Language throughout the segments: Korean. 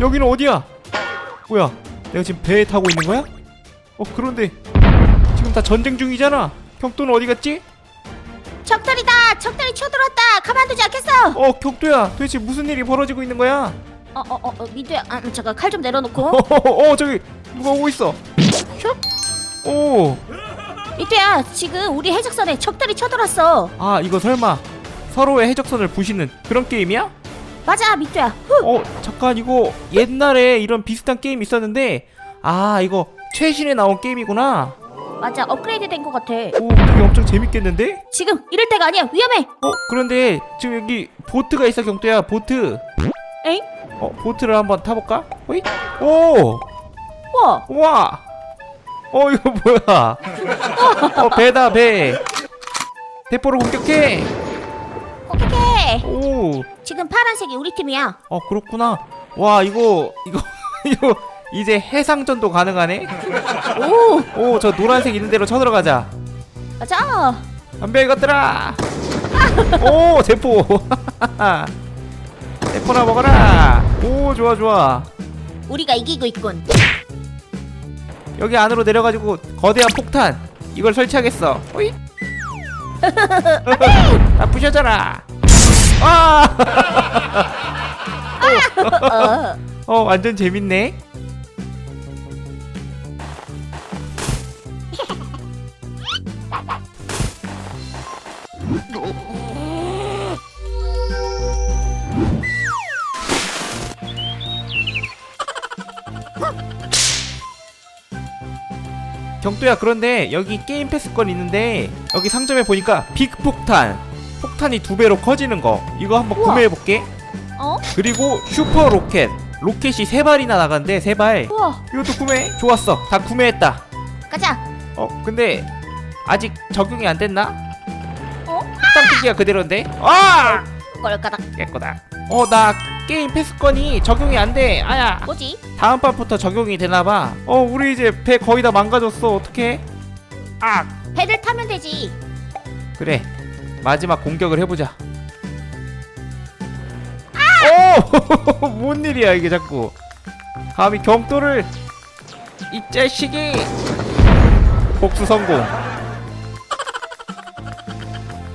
여기는 어디야? 뭐야? 내가 지금 배에 타고 있는 거야? 어 그런데 지금 다 전쟁 중이잖아. 경도는 어디 갔지? 적들이다. 적들이 쳐들어왔다. 가만두지 않겠어. 어 격도야. 도대체 무슨 일이 벌어지고 있는 거야? 어, 어, 어, 어 민두야. 아, 잠깐 칼 좀 내려놓고. 어, 어, 어 저기 누가 오고 있어. 오, 민두야, 지금 우리 해적선에 적들이 쳐들어왔어. 아 이거 설마 서로의 해적선을 부시는 그런 게임이야? 맞아. 후. 어 잠깐 이거 옛날에 이런 비슷한 게임 있었는데 아 이거 최신에 나온 게임이구나. 맞아, 업그레이드 된 것 같아. 오 되게 엄청 재밌겠는데? 지금 이럴 때가 아니야. 위험해. 어 그런데 지금 여기 보트가 있어 경도야 보트. 에잉? 어 보트를 한번 타볼까? 어이? 오 우와. 우와. 어 이거 뭐야? 어 배다 배. 대포로 공격해. 오. 지금 파란색이 우리 팀이야. 어 그렇구나. 와 이거 이거 이거 이제 해상전도 가능하네. 오, 오 저 노란색 있는 대로 쳐들어가자. 맞아. 안배 이것들아. 오 대포. 대포나 먹어라. 오 좋아 좋아. 우리가 이기고 있군. 여기 안으로 내려가지고 거대한 폭탄 이걸 설치하겠어. 호이. 다 부셔져라. 아. 어. 어 완전 재밌네. 경도야 그런데 여기 게임 패스권 있는데 여기 상점에 보니까 빅 폭탄 폭탄이 두 배로 커지는 거 이거 한번 우와. 구매해 볼게. 어? 그리고 슈퍼 로켓 로켓이 세 발이나 나간대 세발 우와. 이것도 구매 좋았어 다 구매했다 가자. 어 근데 아직 적용이 안 됐나 어? 폭탄 크기가 그대로인데 아 꼴까닥. 깨끗다 어나 게임 패스권이 적용이 안돼 아야 뭐지? 다음 판부터 적용이 되나봐 어 우리 이제 배 거의 다 망가졌어 어떡해 아 배를 타면 되지. 그래 마지막 공격을 해보자. 오! 뭔 일이야 이게 자꾸. 감히 경도를 이 자식이. 복수 성공.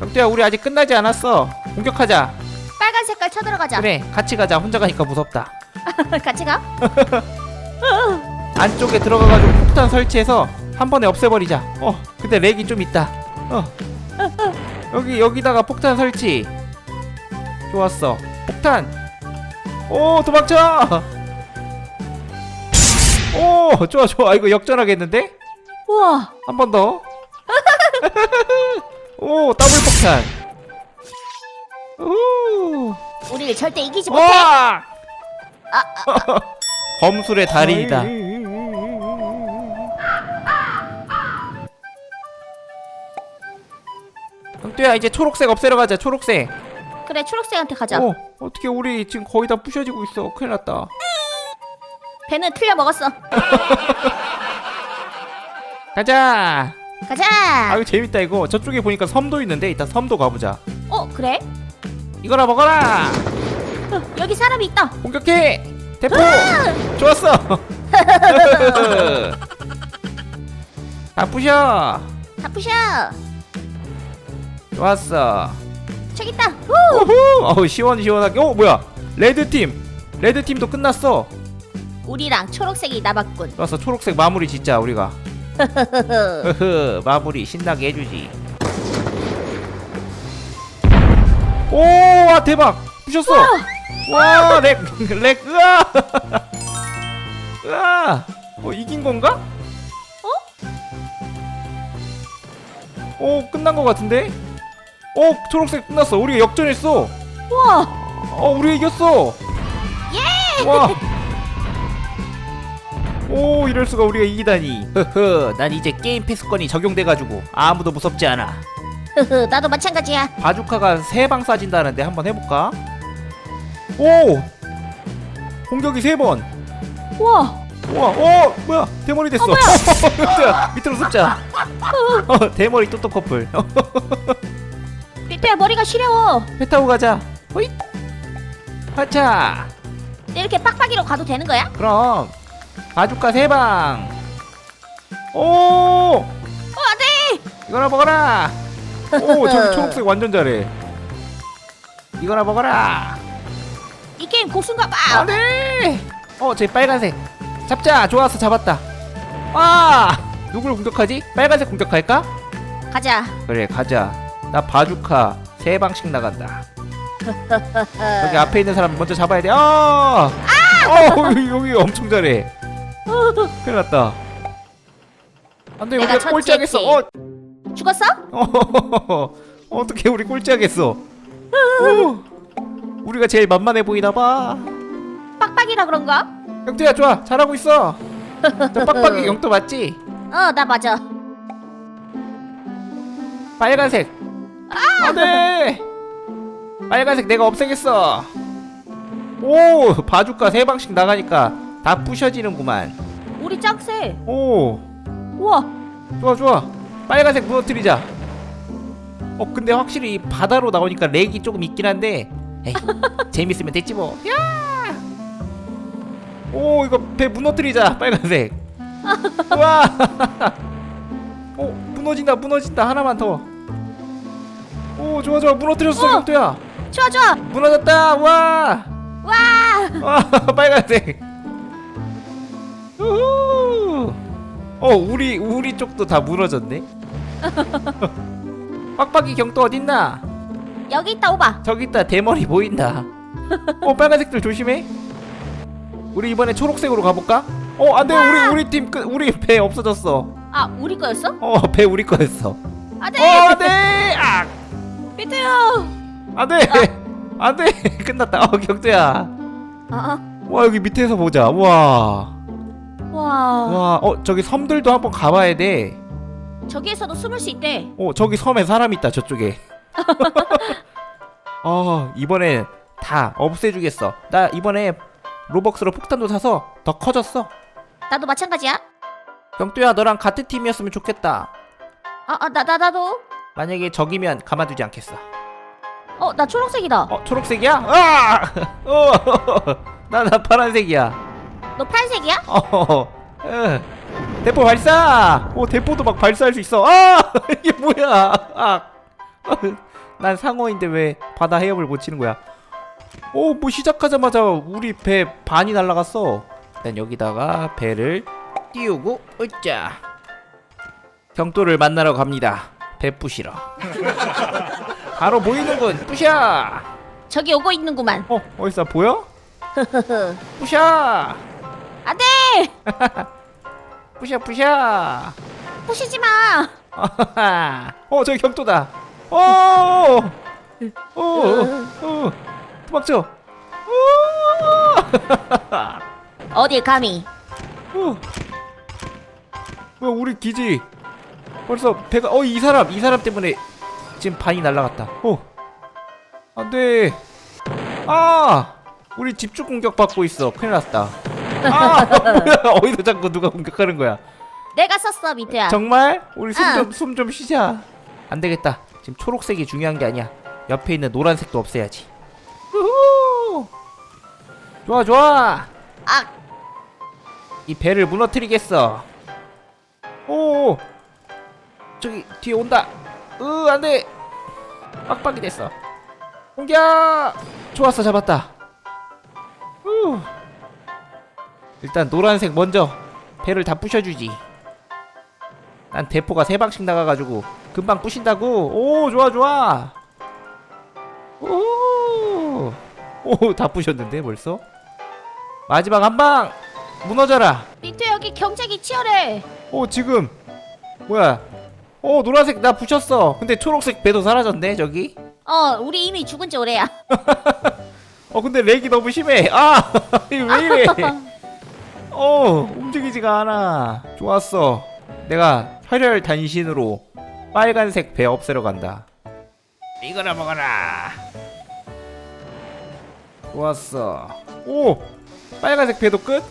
경도야 우리 아직 끝나지 않았어. 공격하자. 빨간 색깔 쳐들어가자. 그래 같이 가자. 혼자 가니까 무섭다. 같이 가. 안쪽에 들어가가지고 폭탄 설치해서 한 번에 없애버리자. 어 근데 렉이 좀 있다. 어 여기 여기다가 폭탄 설치. 좋았어. 폭탄. 오 도망쳐! 오 좋아 좋아. 이거 역전하겠는데? 우와. 한 번 더. 오 더블 폭탄. 오 우리를 절대 이기지 못해. 와! 아, 아, 검술의 달인이다 형뚜야 이제 초록색 없애러 가자 초록색 그래 초록색한테 가자. 어 어떻게 우리 지금 거의 다 부셔지고 있어 큰일 났다 배는 틀려 먹었어. 가자 가자. 아 이거 재밌다 이거 저쪽에 보니까 섬도 있는데 이따 섬도 가보자 어 그래? 이거나 먹어라 어, 여기 사람이 있다. 공격해 대포 좋았어 다 부셔 다 부셔. 좋았어. 저기 있다. 후. 오호 어우 시원시원하게. 어 뭐야? 레드 팀. 레드 팀도 끝났어. 우리랑 초록색이 남았군. 좋았어 초록색 마무리 짓자 우리가. 흐흐 마무리 신나게 해주지. 오와 대박. 부셨어. 와렉렉 으아! 으아! 어 이긴 건가? 어? 오 끝난 거 같은데? 오 초록색 끝났어. 우리가 역전했어. 우와. 어 우리 이겼어. 예! 와. 오 이럴 수가 우리가 이기다니. 흐흐 난 이제 게임 패스권이 적용돼가지고 아무도 무섭지 않아. 흐흐 나도 마찬가지야. 바주카가 세 방 쏴진다는데 한번 해볼까? 오! 공격이 세 번. 우와. 우와 오 뭐야? 대머리 됐어. 뭐야? 밑으로 습자 어 대머리 또또 커플 삐삐야 머리가 시려워. 배 타고 가자. 호잇. 하차. 이렇게 빡빡이로 가도 되는 거야? 그럼. 바주카 세 방. 오! 어 안돼! 이거나 먹어라. 오 저기 초록색 완전 잘해. 이거나 먹어라. 이 게임 고수인가 봐. 안돼! 어쟤 빨간색. 잡자. 좋았어. 잡았다. 아! 누굴 공격하지? 빨간색 공격할까? 가자. 그래 가자 나 바주카 세 방씩 나간다 여기 앞에 있는 사람 먼저 잡아야 돼 아! 어 여기, 여기 엄청 잘해 큰일 났다 안 돼 내가 우리가 꼴찌 하겠어 처치했지. 어 죽었어? 어, 어떻게 우리 꼴찌 하겠어? 어, 우리가 제일 만만해 보이나 봐. 빡빡이라 그런가? 영토야 좋아 잘하고 있어. 저 빡빡이 영토 맞지? 어 나 맞아 빨간색. 안돼. 빨간색 내가 없애겠어. 오 바주카 세 방씩 나가니까 다 부셔지는구만. 우리 짱세 오 우와 좋아 좋아. 빨간색 무너뜨리자. 어 근데 확실히 이 바다로 나오니까 렉이 조금 있긴 한데 에이 재밌으면 됐지 뭐. 야! 오 이거 배 무너뜨리자 빨간색. 와. 어 무너진다 무너진다 하나만 더. 오 좋아 좋아 무너뜨렸어 어. 경토야. 좋아 좋아 무너졌다 와. 와 와 빨간색. 우후. 어 우리 우리 쪽도 다 무너졌네. 빡빡이 경도 어딨나? 여기 있다 오바 저기 있다 대머리 보인다. 어 빨간색들 조심해. 우리 이번에 초록색으로 가볼까? 어 안돼 우리 우리 팀 끝 우리 배 없어졌어. 아 우리 거였어? 어 배 우리 거였어. 안돼 어 안돼 아 비트요 안돼 안돼 끝났다. 어 경도야. 아와 와 여기 밑에서 보자. 와. 와, 어 저기 섬들도 한번 가봐야 돼. 저기에서도 숨을 수 있대 어 저기 섬에 사람 있다 저쪽에. 어 이번에 다 없애주겠어. 나 이번에 로벅스로 폭탄도 사서 더 커졌어. 나도 마찬가지야 경두야 너랑 같은 팀이었으면 좋겠다. 아나 나 나도 만약에 적이면 가만두지 않겠어. 어 나 초록색이다 어 초록색이야? 아! 어, 나 나 파란색이야. 너 파란색이야? 어, 어. 대포 발사! 오 대포도 막 발사할 수 있어. 아 이게 뭐야? 아, 난 상어인데 왜 바다 헤엄을 못 치는 거야? 오 뭐 시작하자마자 우리 배 반이 날라갔어. 일단 여기다가 배를 띄우고 으짜. 경도를 만나러 갑니다. 배 부시러. 바로 보이는군. 부셔. 저기 오고 있는구만 어 어디서 보여? 부셔. 안돼 부셔 부셔. 부시지 마 아하하. 어 저기 경도다. 오. 오. 오. 도망쳐. 오. 어딜 감히 오. 뭐야 우리 기지. 벌써 배가 어 이 사람 이 사람 때문에 지금 반이 날라갔다. 어. 안돼. 아. 우리 집중 공격 받고 있어. 큰일 났다. 아 뭐야 어디서 자꾸 누가 공격하는 거야? 내가 썼어 미트야 정말? 우리 숨 응. 좀 숨 좀 쉬자. 안 되겠다. 지금 초록색이 중요한 게 아니야. 옆에 있는 노란색도 없애야지. 우후! 좋아 좋아. 아 이 배를 무너뜨리겠어. 오. 저기 뒤에 온다. 으 안돼. 빡빡이 됐어. 공격. 좋았어 잡았다. 후. 일단 노란색 먼저 배를 다 부셔주지. 난 대포가 세 방씩 나가가지고 금방 부신다고. 오 좋아 좋아. 오. 오다 부셨는데 벌써? 마지막 한 방. 무너져라. 미트 여기 경쟁이 치열해 오 지금 뭐야? 오 노란색 나 부셨어. 근데 초록색 배도 사라졌네 저기. 어 우리 이미 죽은 지 오래야 어 근데 렉이 너무 심해. 아 이거 왜 이래? 어 움직이지가 않아. 좋았어. 내가 혈혈 단신으로 빨간색 배 없애러 간다. 이거나 먹어라. 좋았어. 오 빨간색 배도 끝?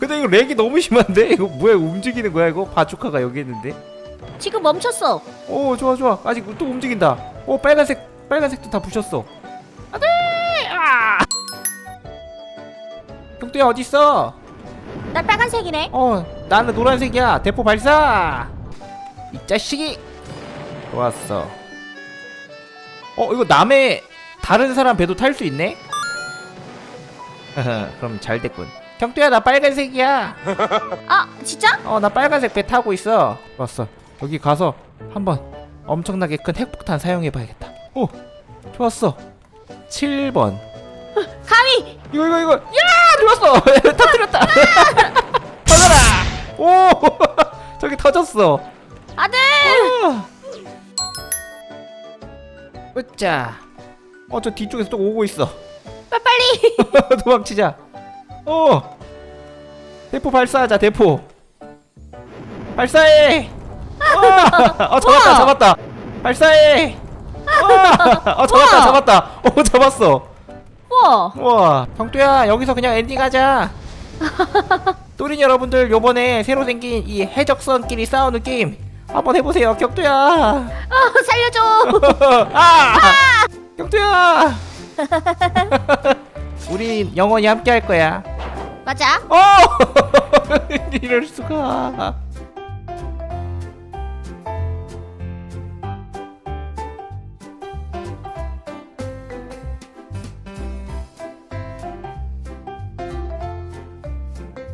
근데 이거 렉이 너무 심한데? 이거 뭐야 움직이는 거야 이거? 바주카가 여기 있는데? 지금 멈췄어. 오 좋아 좋아. 아직 또 움직인다. 오 빨간색 빨간색도 다 부셨어. 안돼 아! 경두야 어딨어? 나 빨간색이네. 어 나는 노란색이야. 대포 발사! 이 자식이! 좋았어. 어 이거 남의 다른 사람 배도 탈 수 있네? 그럼 잘 됐군. 경두야 나 빨간색이야. 아 진짜? 어 나 빨간색 배 타고 있어. 좋았어 여기 가서 한번 엄청나게 큰 핵폭탄 사용해봐야겠다. 오 좋았어. 7번. 가위. 이거 이거 이거. 야 눌렀어. 터뜨렸다. 터져라. 오 저기 터졌어. 아들. 으짜. 어 저 뒤쪽에서 또 오고 있어. 빨리 빨리. 도망치자. 어 대포 발사하자 대포. 발사해 어, 어 잡았다. 잡았다. 발사해! 어, 어 잡았다 우와. 잡았다. 어 잡았어. 우와. 우와 경두야 여기서 그냥 엔딩하자. 또린 여러분들 요번에 새로 생긴 이 해적선끼리 싸우는 게임 한번 해보세요 경두야. 어, 살려줘. 아! 경두야! 우린 영원히 함께 할 거야. 맞아. 어! 이럴 수가